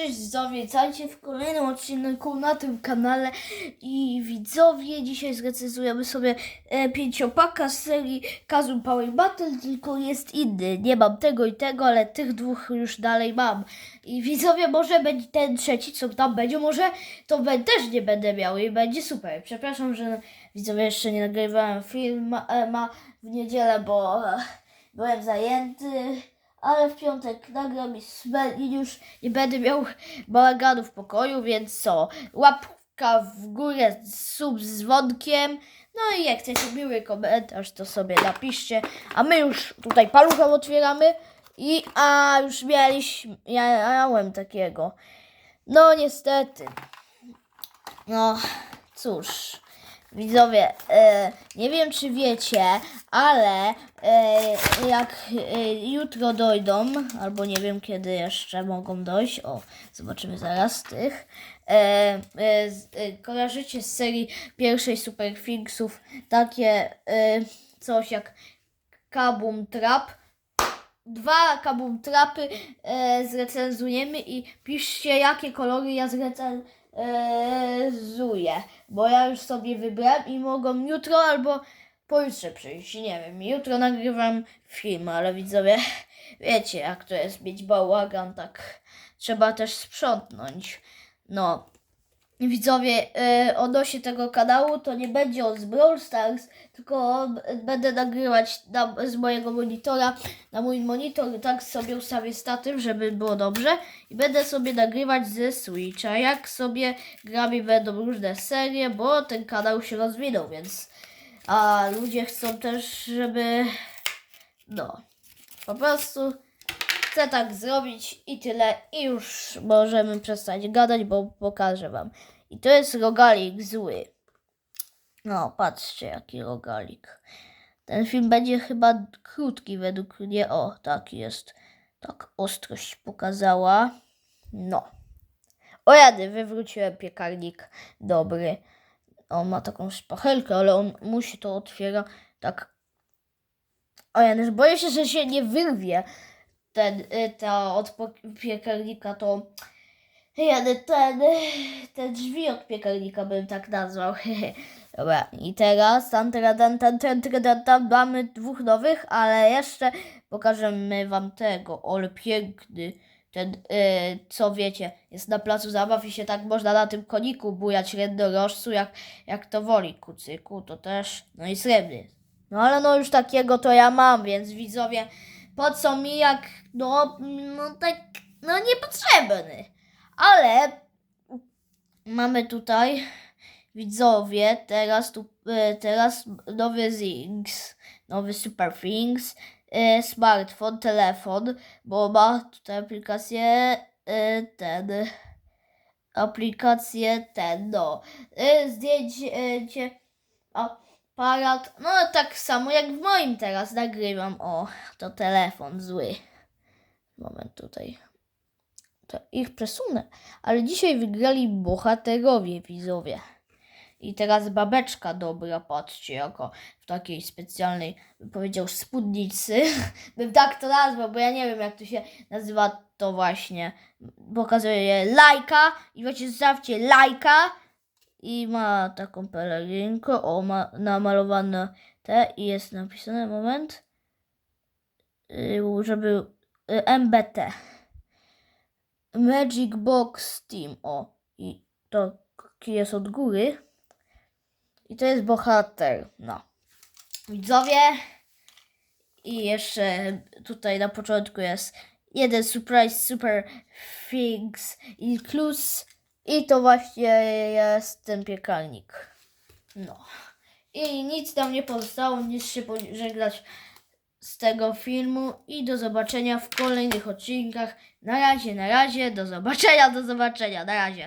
Cześć widzowie, w kolejnym odcinku na tym kanale i widzowie, dzisiaj zrecenzujemy sobie e, pięciopaka z serii Kazum Power Battle, tylko jest inny, nie mam tego i tego, ale tych dwóch już dalej mam. I widzowie, może będzie ten trzeci, co tam będzie, może to też nie będę miał i będzie super, przepraszam, że widzowie jeszcze nie nagrywałem film e, w niedzielę, bo e, byłem zajęty ale w piątek nagram i i już nie będę miał bałaganu w pokoju, więc co? Łapka w górę, sub z dzwonkiem. No i jak chcecie miły komentarz, to sobie napiszcie. A my już tutaj palucha otwieramy. I a już mieliśmy, ja miałem takiego. No niestety. No cóż. Widzowie, e, nie wiem czy wiecie, ale e, jak e, jutro dojdą, albo nie wiem kiedy jeszcze mogą dojść, o, zobaczymy zaraz tych, z, kojarzycie z serii pierwszej Super Thingsów takie coś jak Kabum Trap, dwa kabum trapy e, zrecenzujemy i piszcie jakie kolory ja zrecenzuję, bo ja już sobie wybrałem i mogą jutro albo pojutrze przyjść, nie wiem, jutro nagrywam film, ale widzowie, wiecie jak to jest mieć bałagan, tak trzeba też sprzątnąć, no. Widzowie, e, odnośnie tego kanału, to nie będzie on z Brawl Stars, tylko będę nagrywać na, z mojego monitora na mój monitor, tak sobie ustawię statyw, żeby było dobrze i będę sobie nagrywać ze Switcha, jak sobie grami będą różne serie, bo ten kanał się rozwinął, więc a ludzie chcą też, żeby no, po prostu chcę tak zrobić i tyle i już możemy przestać gadać, bo pokażę wam. I to jest rogalik zły. No, patrzcie jaki rogalik. Ten film będzie chyba krótki według mnie. O, tak jest. Tak ostrość pokazała. No. O jady, wywróciłem piekarnik. Dobry. On ma taką szpachelkę, ale on musi to otwiera tak. O ja boję się, że się nie wyrwie ten, y, ta od piekarnika to jeden ten, y, te drzwi od piekarnika bym tak nazwał. Dobra, i teraz tam, tam, tam, tam, tam, tam, mamy dwóch nowych, ale jeszcze pokażemy wam tego, ole piękny. Ten, yy, co wiecie, jest na placu zabaw i się tak można na tym koniku bujać jednorożcu, jak, jak to woli. Kucyku to też, no i srebrny. No ale no już takiego to ja mam, więc widzowie, po co mi jak, no, no tak, no niepotrzebny. Ale mamy tutaj, widzowie, teraz tu, e, teraz nowy Zings, nowy Super Things, e, smartfon, telefon, bo ma tutaj aplikację e, ten, aplikację ten, no, zdjęcie, aparat, no tak samo jak w moim teraz nagrywam, o, to telefon zły. Moment tutaj. To ich przesunę. Ale dzisiaj wygrali bohaterowie widzowie. I teraz babeczka dobra, patrzcie, jako w takiej specjalnej, bym powiedział, spódnicy. bym tak to nazwał, bo ja nie wiem, jak to się nazywa to właśnie. Pokazuje lajka i wiecie, zostawcie lajka. I ma taką pelerynkę, o, ma namalowane te i jest napisane, moment, y, żeby y, MBT. Magic Box Team. O, i to jest od góry. I to jest bohater. No. Widzowie. I jeszcze tutaj na początku jest jeden surprise super things i plus. I to właśnie jest ten piekarnik. No. I nic tam nie pozostało niż się pożegnać z tego filmu i do zobaczenia w kolejnych odcinkach. Na razie, na razie, do zobaczenia, do zobaczenia, na razie.